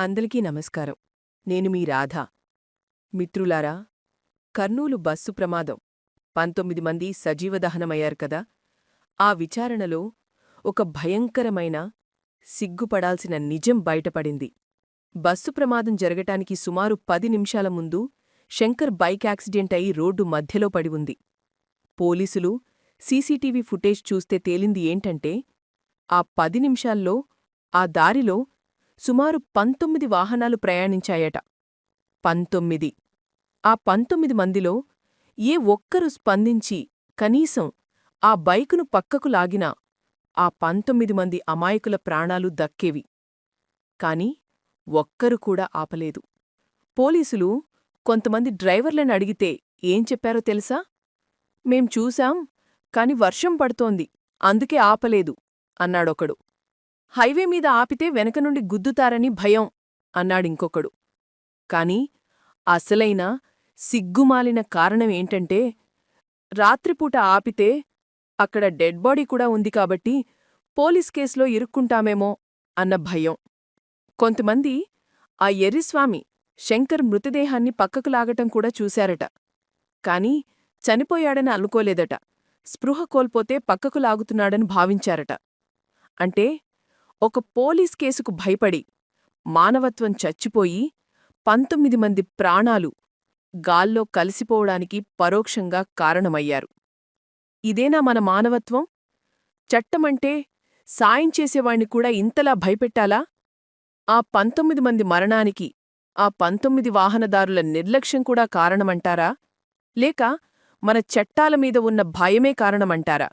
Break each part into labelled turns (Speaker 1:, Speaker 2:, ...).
Speaker 1: అందరికీ నమస్కారం. నేను మీ రాధ. మిత్రులారా కర్నూలు బస్సు ప్రమాదం. పంతొమ్మిది మంది సజీవ దహనమయ్యారు కదా. ఆ విచారణలో ఒక భయంకరమైన సిగ్గుపడాల్సిన నిజం బయటపడింది. బస్సు ప్రమాదం జరగటానికి సుమారు పది నిమిషాల ముందు శంకర్ బైక్ యాక్సిడెంట్ అయి రోడ్డు మధ్యలో పడి ఉంది. పోలీసులు సీసీటీవీ ఫుటేజ్ చూస్తే తేలింది ఏంటంటే ఆ పది నిమిషాల్లో ఆ దారిలో సుమారు పంతొమ్మిది వాహనాలు ప్రయాణించాయట. పంతొమ్మిది. ఆ పంతొమ్మిది మందిలో ఏ ఒక్కరు స్పందించి కనీసం ఆ బైకును పక్కకు లాగినా ఆ పంతొమ్మిది మంది అమాయకుల ప్రాణాలు దక్కేవి. కాని ఒక్కరు కూడా ఆపలేదు. పోలీసులు కొంతమంది డ్రైవర్లను అడిగితే ఏం చెప్పారో తెలుసా? మేం చూశాం కాని వర్షం పడుతోంది అందుకే ఆపలేదు అన్నాడొకడు. హైవే మీద ఆపితే వెనక నుండి గుద్దుతారని భయం అన్నాడింకొకడు కాని అసలైన సిగ్గుమాలిన కారణమేంటంటే రాత్రిపూట ఆపితే అక్కడ డెడ్ బాడీ కూడా ఉంది కాబట్టి పోలీస్ కేసులో ఇరుక్కుంటామేమో అన్న భయం. కొంతమంది ఆ ఎర్రిస్వామి శంకర్ మృతదేహాన్ని పక్కకు లాగటం కూడా చూశారట. కాని చనిపోయాడని అనుకోలేదట. స్పృహ కోల్పోతే పక్కకు లాగుతున్నాడని భావించారట. అంటే ఒక పోలీస్ కేసుకు భయపడి మానవత్వం చచ్చిపోయి పంతొమ్మిది మంది ప్రాణాలు గాల్లో కలిసిపోవడానికి పరోక్షంగా కారణమయ్యారు. ఇదేనా మన మానవత్వం? చట్టమంటే సాయం చేసేవాణ్ణి కూడా ఇంతలా భయపెట్టాలా? ఆ పంతొమ్మిది మంది మరణానికి ఆ పంతొమ్మిది వాహనదారుల నిర్లక్ష్యం కూడా కారణమంటారా? లేక మన చట్టాల మీద ఉన్న భయమే కారణమంటారా?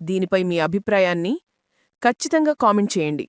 Speaker 1: దీనిపై మీ అభిప్రాయాన్ని ఖచ్చితంగా కామెంట్ చేయండి.